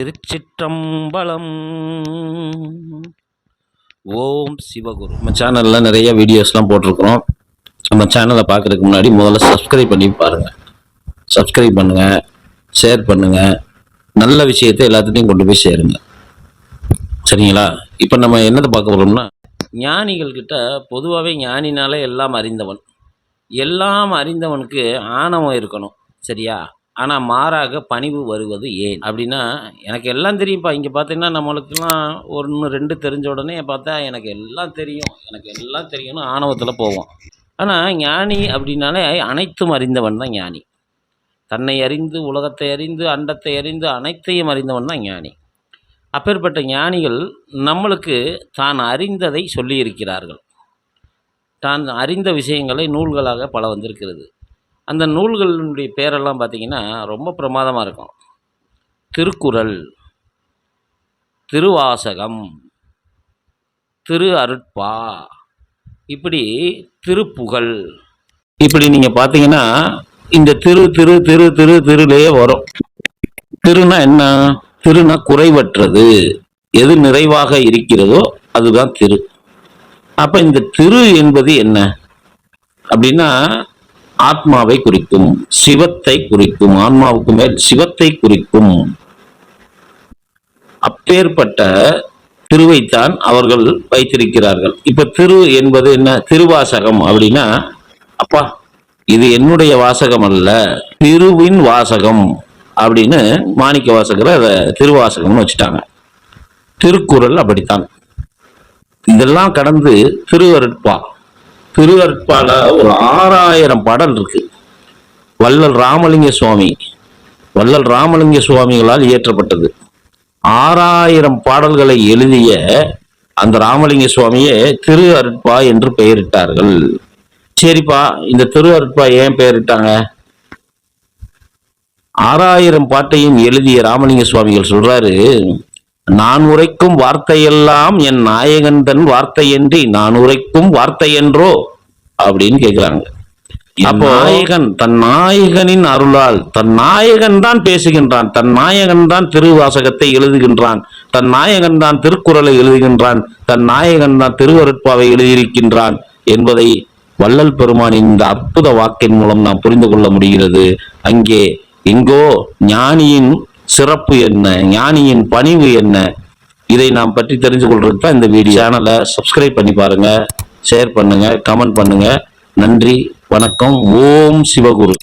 திருச்சிற்றம்பலம். ஓம் சிவகுரு. நம்ம சேனலில் நிறைய வீடியோஸ்லாம் போட்டிருக்கிறோம். நம்ம சேனலை பார்க்குறதுக்கு முன்னாடி முதல்ல சப்ஸ்கிரைப் பண்ணி பாருங்கள் சப்ஸ்கிரைப் பண்ணுங்கள் ஷேர் பண்ணுங்கள் நல்ல விஷயத்தை எல்லாத்துலேயும் கொண்டு போய் சேருங்க. சரிங்களா? இப்போ நம்ம என்னது பார்க்க போகிறோம்னா ஞானிகள்கிட்ட பொதுவாகவே ஞானினாலே எல்லாம் அறிந்தவன். எல்லாம் அறிந்தவனுக்கு ஆணவம் இருக்கணும். சரியா? ஆனால் மாறாக பணிவு வருவது ஏன்? அப்படின்னா எனக்கு எல்லாம் தெரியும்ப்பா இங்கே பார்த்தீங்கன்னா நம்மளுக்கெல்லாம் ஒன்று ரெண்டு தெரிஞ்ச உடனே பார்த்தா எனக்கு எல்லாம் தெரியும். எனக்கு எல்லாம் தெரியும்னு ஆணவத்தில் போவோம். ஆனால் ஞானி அப்படின்னாலே அனைத்தும் அறிந்தவன் தான் ஞானி. தன்னை அறிந்து உலகத்தை அறிந்து அண்டத்தை அறிந்து அனைத்தையும் அறிந்தவன் தான் ஞானி. அப்பேற்பட்ட ஞானிகள் நம்மளுக்கு தான் அறிந்ததை சொல்லியிருக்கிறார்கள். தான் அறிந்த விஷயங்களை நூல்களாக பல வந்திருக்கிறது. அந்த நூல்களினுடைய பேரெல்லாம் பார்த்தீங்கன்னா ரொம்ப பிரமாதமாக இருக்கும். திருக்குறள் திருவாசகம் திரு அருட்பா இப்படி திருப்புகழ். இப்படி நீங்கள் பார்த்தீங்கன்னா இந்த திரு திரு திரு திரு திருலேயே வரும். திருனா என்ன? திருனா குறைவற்றது. எது நிறைவாக இருக்கிறதோ அதுதான் திரு. அப்போ இந்த திரு என்பது என்ன? அப்படின்னா ஆத்மாவை குறிக்கும் சிவத்தை குறிக்கும் ஆன்மாவுக்கு மேல் சிவத்தை குறிக்கும். அப்பேற்பட்ட திருவைத்தான் அவர்கள் வைத்திருக்கிறார்கள். இப்ப திரு என்பது என்ன? திருவாசகம் அப்படின்னா அப்பா இது என்னுடைய வாசகம் அல்ல திருவின் வாசகம் அப்படின்னு மாணிக்க வாசகரை அதை திருவாசகம்னு வச்சுட்டாங்க. திருக்குறள் அப்படித்தான். இதெல்லாம் கடந்து திருவருட்பா திருவற்பால ஒரு ஆறாயிரம் பாடல் இருக்கு. வள்ளல் ராமலிங்க சுவாமி வள்ளல் ராமலிங்க சுவாமிகளால் இயற்றப்பட்டது. ஆறாயிரம் பாடல்களை எழுதிய அந்த ராமலிங்க சுவாமியே திரு அருட்பா என்று பெயரிட்டார்கள். சரிப்பா இந்த திரு அருட்பா ஏன் பெயரிட்டாங்க? ஆறாயிரம் பாட்டையும் எழுதிய ராமலிங்க சுவாமிகள் சொல்றாரு நான் உரைக்கும் வார்த்தையெல்லாம் என் நாயகன் தன் வார்த்தையன்றி நான் உரைக்கும் வார்த்தை என்றோ அப்படின்னு கேக்குறாங்க. அப்போ நாயகன் தன் நாயகனின் அருளால் தன் நாயகன் தான் பேசுகின்றான் தன் நாயகன் தான் திருவாசகத்தை எழுதுகின்றான் தன் நாயகன் தான் திருக்குறளை எழுதுகின்றான் தன் நாயகன் தான் திருவருட்பாவை எழுதியிருக்கின்றான் என்பதை வள்ளல் பெருமானின் இந்த அற்புத வாக்கின் மூலம் நாம் புரிந்து கொள்ள முடிகிறது. அங்கே எங்கோ ஞானியின் சிறப்பு என்ன ஞானியின் பணிவு என்ன இதை நாம் பற்றி தெரிஞ்சு கொள்றதுக்கு தான் இந்த வீடியோ. சேனலை சப்ஸ்கிரைப் பண்ணி பாருங்க ஷேர் பண்ணுங்க கமெண்ட் பண்ணுங்க. நன்றி வணக்கம் ஓம் சிவகுரு.